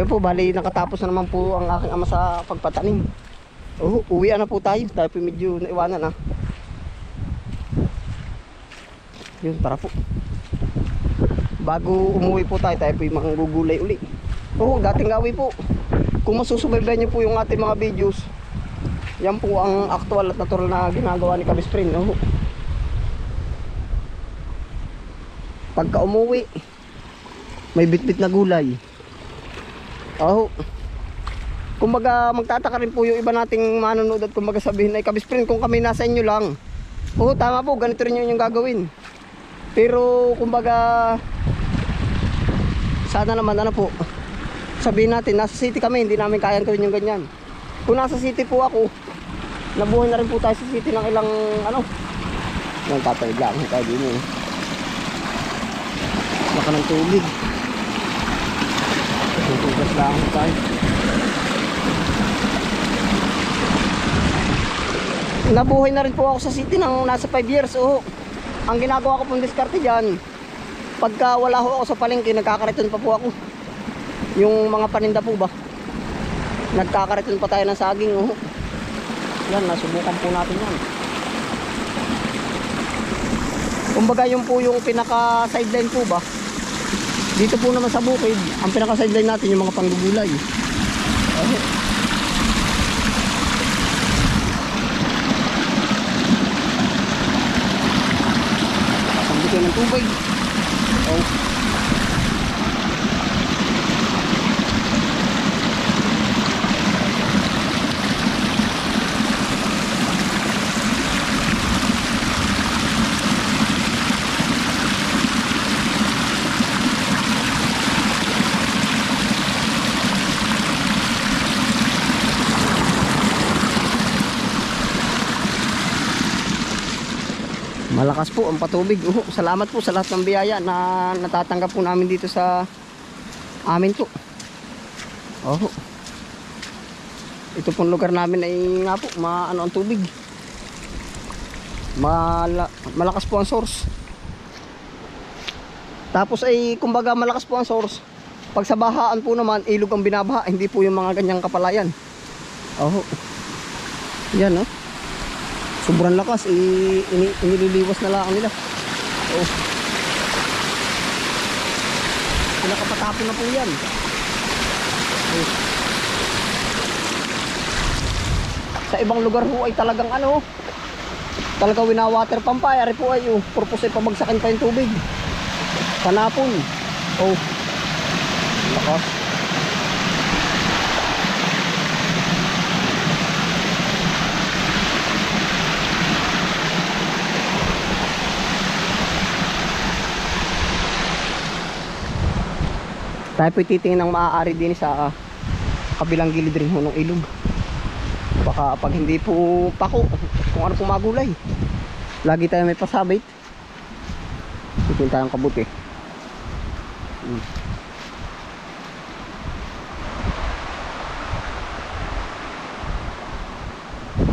Ayun po, bali nakatapos na naman po ang aking ama sa pagpatanim. Oh, uwi na po tayo. Dahil po medyo naiwanan ah. Yun, tara po. Bago umuwi po tayo, tayo po yung mga gugulay uli. Oo, dating gawi po. Kung masusubaybayan niyo po yung ating mga videos, yan po ang actual at natural na ginagawa ni Kabisprin. Oo. Pagka umuwi, may bitbit na gulay. Oo. Kumbaga magtataka rin po yung iba nating manonood at kumbaga sabihin ay Kabisprin kung kami nasa inyo lang. Oo, tama po, ganito rin yun yung gagawin. Pero kumbaga sana naman ano po sabihin natin nasa city kami hindi namin kayang gawin yung ganyan. Kung nasa city po ako nabuhay na rin po tayo sa city ng ilang ano ng tatay lang tayo din eh. Baka ng tubig. Tutugas lang tayo. Nabuhay na rin po ako sa city ng nasa 5 years. Oo. Ang ginagawa ko pong diskarte dyan, pagka wala ho ako sa palengke, nagkakariton pa po ako. Yung mga paninda po ba? Nagkakariton pa tayo ng saging. Oh. Yan, nasubukan po natin yan. Kumbaga yung po yung pinaka sideline po ba? Dito po naman sa bukid, ang pinaka sideline natin yung mga panggugulay. Oh. Pambigay ng tubig. Oh. Malakas po ang patubig. Uh, salamat po sa lahat ng biyaya na natatanggap po namin dito sa amin po. Oh. Ito pong lugar namin ay nga po, maano ang tubig. Mala malakas po ang source. Tapos ay kumbaga malakas po ang source. Pag sa bahaan po naman, ilog ang binabaha, hindi po yung mga ganyang kapalayan. Oh. Yan oh sobrang lakas i, ini, inililiwas na lang nila. Oh. pinakapatapon na po yan. Oh. sa ibang lugar ho ay talagang ano talagang winawater pump ari po ay oh, purpose ay pabagsakin pa yung tubig. Panapon. Oh lakas tayo po titingin ng maaari din sa ah, kabilang gilid rin ho ng ilog. Baka pag hindi po pako kung ano pong lagi tayo may pasabit. Titingin tayong kabuti. Hmm.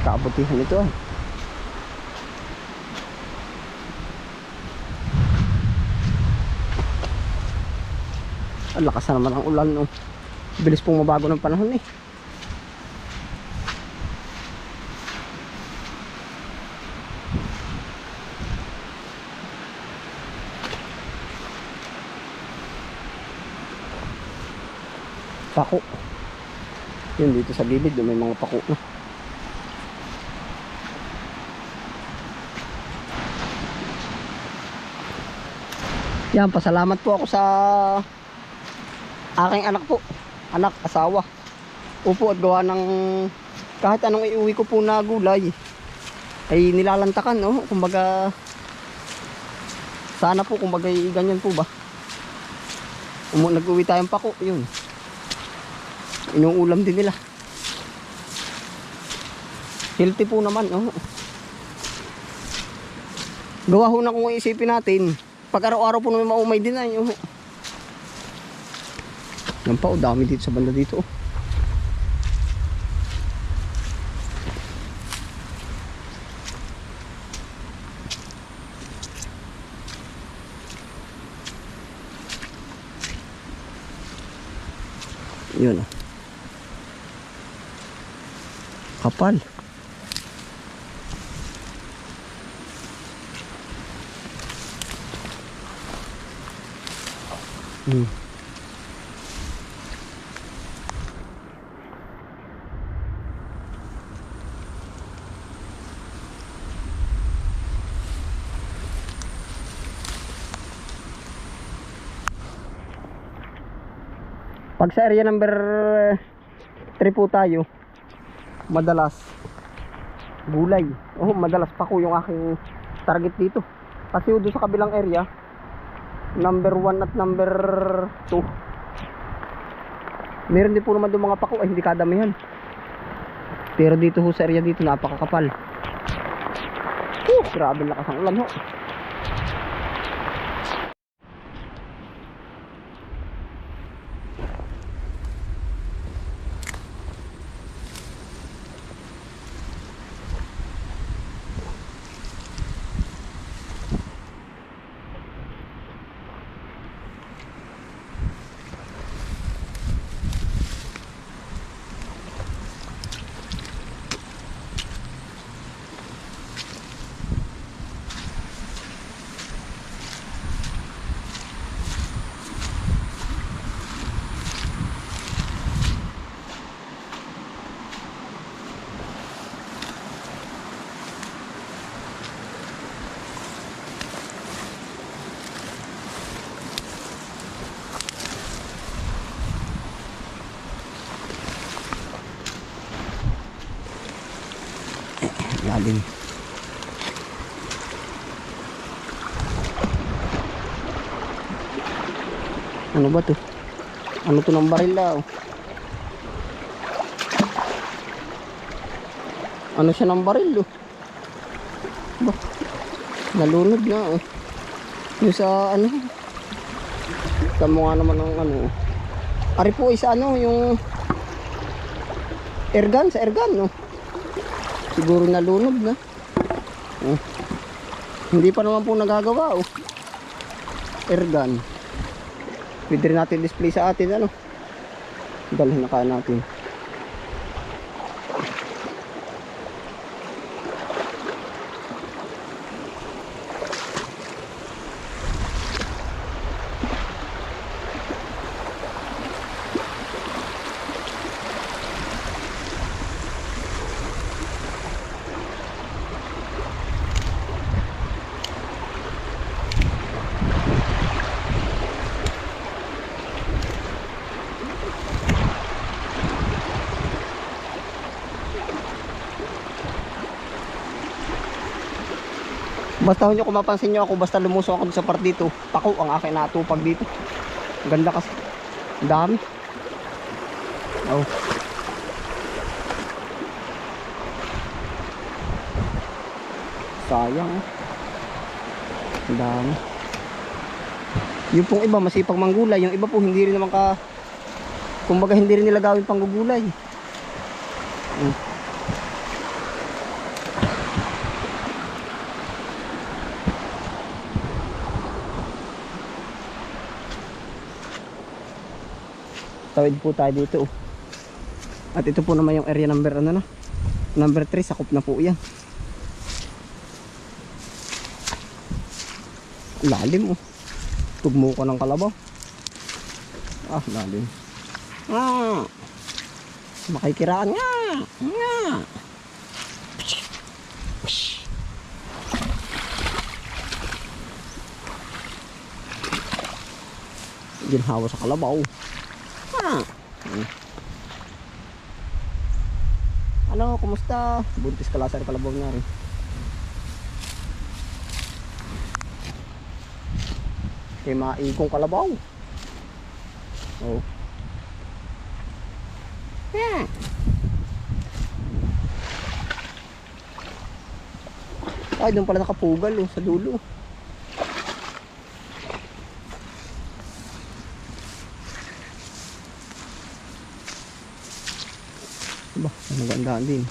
kabutihan ito ah Ang lakas na naman ang ulan no. Bilis pong mabago ng panahon eh. Pako. Yun dito sa gilid, may mga pako na. Yan, pasalamat po ako sa aking anak po. Anak, asawa. Upo at gawa ng kahit anong iuwi ko po na gulay ay nilalantakan no? Kumbaga sana po kumbaga ganyan po ba? Umu nag-uwi tayong pako yun. Inuulam din nila. Healthy po naman oh. gawa ho na kung isipin natin pag araw-araw po naman maumay din ay oh. Yan pa, oh, dami dito sa banda dito. Oh. Yun. oh. Kapal. Hmm. Pag sa area number 3 po tayo, madalas gulay. Oh, madalas pa ko yung aking target dito. Kasi doon sa kabilang area, number 1 at number 2. Meron din po naman doon mga pako, ay hindi kadamihan. Pero dito ho sa area dito, napakakapal. Uh, grabe lakas ang ulan ho. Lalim. Ano ba to? Ano to ng baril daw? Ano siya ng baril oh? Ba? Nalunod na oh. Yung sa ano? Sa mga naman ng ano. Ari po isa ano yung airgun sa airgun no. Siguro nalunod na. Oh. Hindi pa naman po nagagawa oh. Airgun. Pwede natin display sa atin ano. Dalhin na kaya natin. Basta nyo kung mapansin nyo ako, basta lumusok ako sa part dito, pako ang akin natupag dito. Ganda kasi. Dami. Oh. Sayang. eh. Dami. Yung pong iba masipag manggulay, yung iba po hindi rin naman ka kumbaga hindi rin nila gawin panggugulay. Tawid po tayo dito. oh. At ito po naman yung area number ano na. Number 3 sakop na po 'yan. Lalim oh. Tugmo ko ng kalabaw. Ah, lalim. Ah. Makikiraan nga. Nga. Ginhawa sa kalabaw. Ah. Hmm. Ano, kumusta? Buntis ka lasar kalabaw niya rin. Kay maigong kalabaw. Oh. Yeah. Ay, doon pala nakapugal oh, sa dulo. Bah, magandaan din.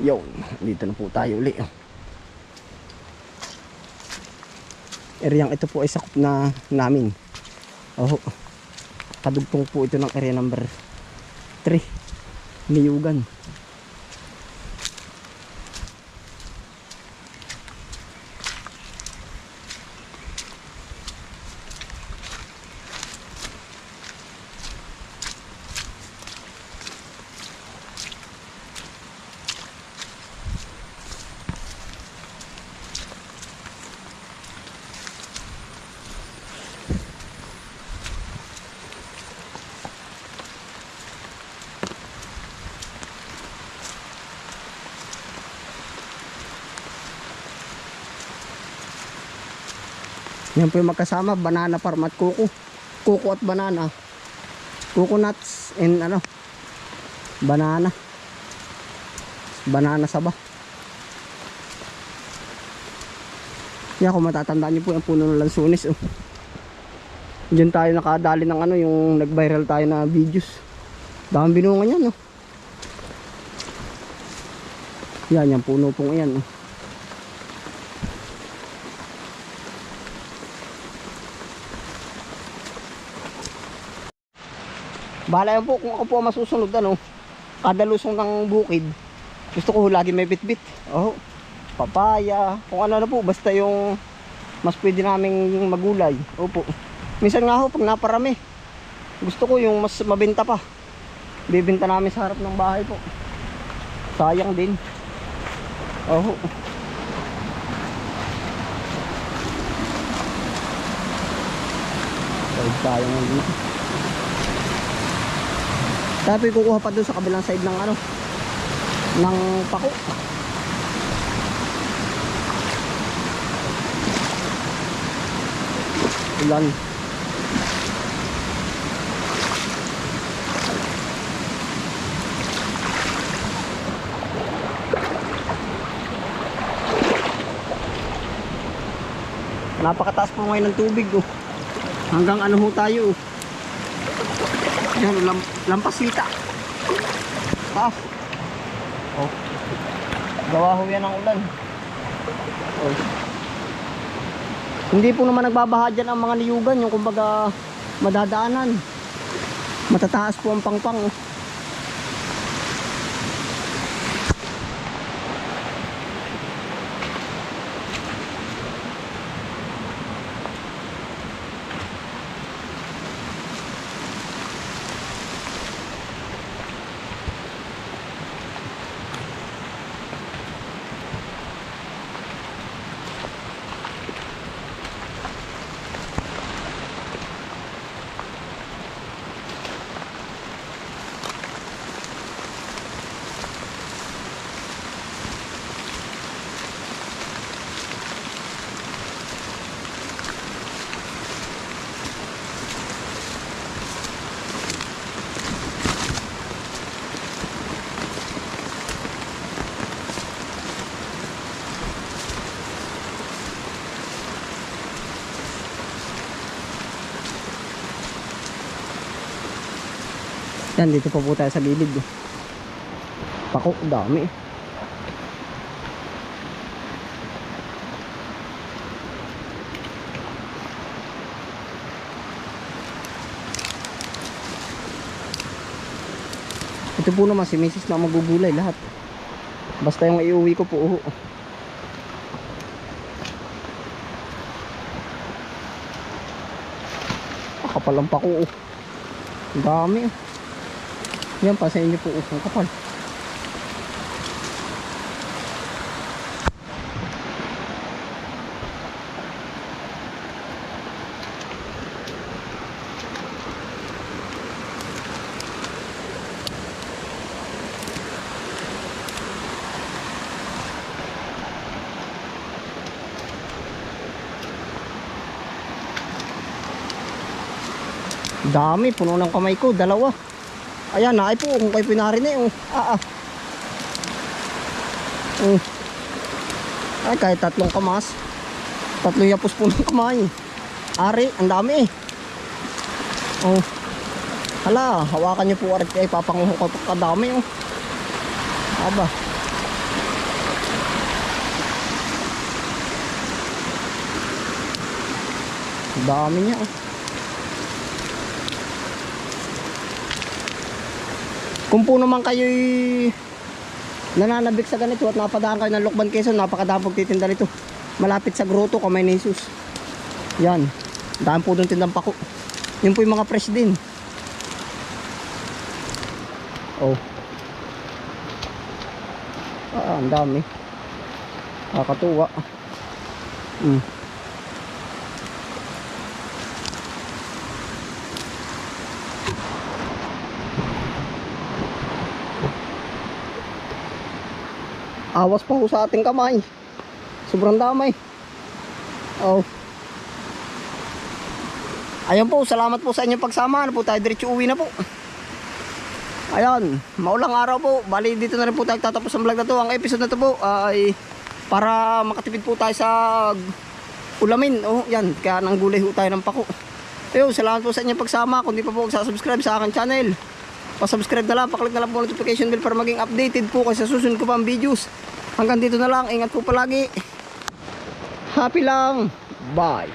Yun, dito na po tayo uli. Ereyang ito po ay sakop na namin. Oh, kadugtong po ito ng area number 3. Niyugan. Yan po yung magkasama, banana farm at kuko. Kuko at banana. Coconuts and ano, banana. Banana saba. Yan kung matatandaan niyo po yung puno ng lansunis. Oh. Diyan tayo nakadali ng ano, yung nag-viral tayo na videos. Dami binungan yan. Oh. Yan, yung puno pong yan. Oh. Bahala yan po kung ako po masusunod ano. Kada lusong ng bukid. Gusto ko lagi may bitbit. Oh, papaya, kung ano na po basta yung mas pwede naming magulay. Opo. Minsan nga ho pag naparami. Gusto ko yung mas mabenta pa. Bibenta namin sa harap ng bahay po. Sayang din. Oh. Sayang dito. Tapos kukuha pa doon sa kabilang side ng ano ng pako. Ulan. Napakataas po ngayon ng tubig oh. Hanggang ano ho tayo oh. Yan, lampasita. Ah. Oh. Gawa ho yan ng ulan. Oh. Hindi po naman nagbabaha dyan ang mga niyugan, yung kumbaga madadaanan. Matataas po ang pangpang. Oh. Yan, dito pa po tayo sa gilid. oh. Pako, dami. Ito po naman si Mrs. na magugulay lahat. Basta yung iuwi ko po. oh. Ah, kapal ang pako. oh. Ang dami. Yan pa sa inyo po upong kapal. Dami, puno ng kamay ko, dalawa. Ayan, na po, kung kayo pinari na oh. yung, ah, ah. Mm. Ay, kahit tatlong kamas. Tatlong yapos po ng kamay. Ari, ang dami eh. Oh. Hala, hawakan niyo po ari kay papanguho ko kadami oh. Aba. Dami niya oh. Kung po naman kayo'y nananabik sa ganito at napadaan kayo ng Lokban Quezon, napakadami pong titinda nito. Malapit sa grotto, kamay ni Jesus. Yan. Dami po doon tindang pako. Yun po yung mga fresh din. Oh. Ah, ang dami. Nakakatuwa. Mm. Awas pa ho sa ating kamay. Sobrang damay. Oh. Ayun po, salamat po sa inyong pagsama. Ano po tayo, diretso uwi na po. Ayan, maulang araw po. Bali, dito na rin po tayo tatapos ang vlog na to. Ang episode na to po ay para makatipid po tayo sa ulamin. Oh, yan, kaya nang gulay ho tayo ng pako. Ayun, salamat po sa inyong pagsama. Kung di pa po subscribe sa akin channel, pa-subscribe na lang, paklik na lang po notification bell para maging updated po kasi sa susunod ko pa ang videos. Hanggang dito na lang, ingat po palagi. Happy lang. Bye.